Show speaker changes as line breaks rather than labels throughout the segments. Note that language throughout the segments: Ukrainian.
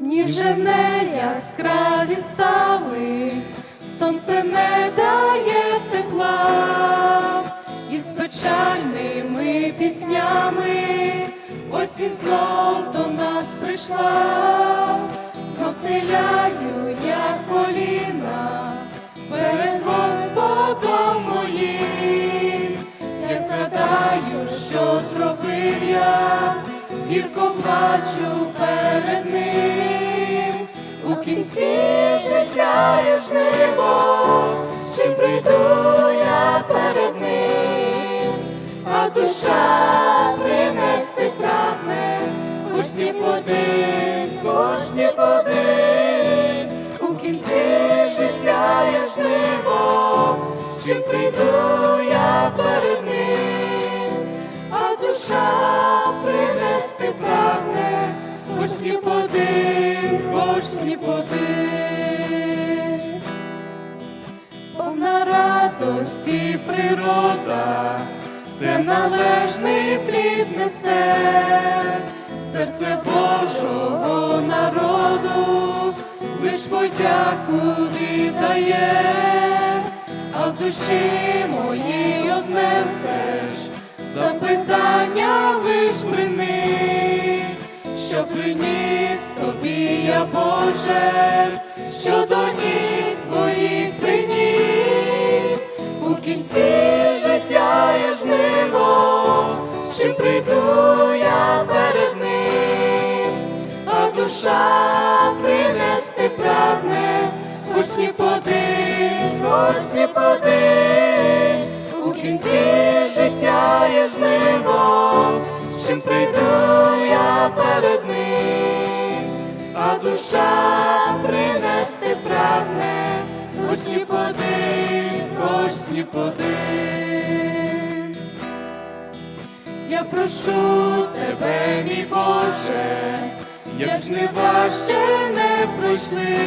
Дні вже не яскраві стали, сонце не дає тепла, і з печальними піснями осінь знов до нас прийшла, знов селяю я коліна перед Господом моїм, як згадаю, що зробив я, гірко плачу перед ним, кінці життя я жниво, з чим прийду я перед ним, а душа принести прагне, хоч не подив, хоч не подив, у кінці життя я жниво, з чим прийду я перед ним, а душа радості природа, все належний плід несе, серце Божого народу, лиш подяку віддає, а в душі моїй одне все ж запитання лиш брини, що приніс тобі я Боже, що до ніг кінці життя я жниво, з чим прийду я перед ним, а душа принести прагне, хоч не подив, хоч у кінці життя я жниво, з чим прийду я перед ним, а душа принести прагне, не подив. Я прошу тебе, мій Боже, як жнива ще не пройшли,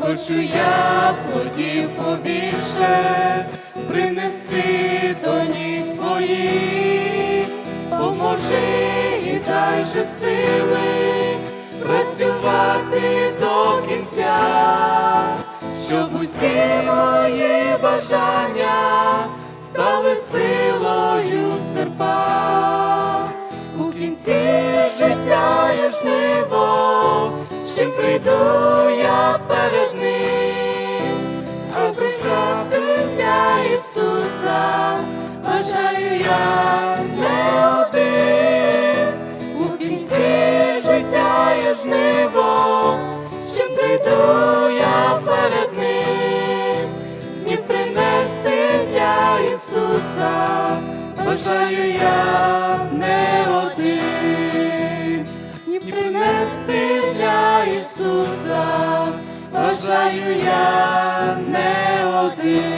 хочу я плодів побільше принести до ніг твоїх, поможи і дай же сили працювати до кінця, щоб усі мої бажання стали силою серпа. У кінці життя я жниво, чим прийду я перед ним, а душа стріля Ісуса, бажаю я не один, у кінці життя я жниво, чим прийду я перед ним, Ісуса, бажаю я не один, Сні принести для Ісуса, бажаю я не один.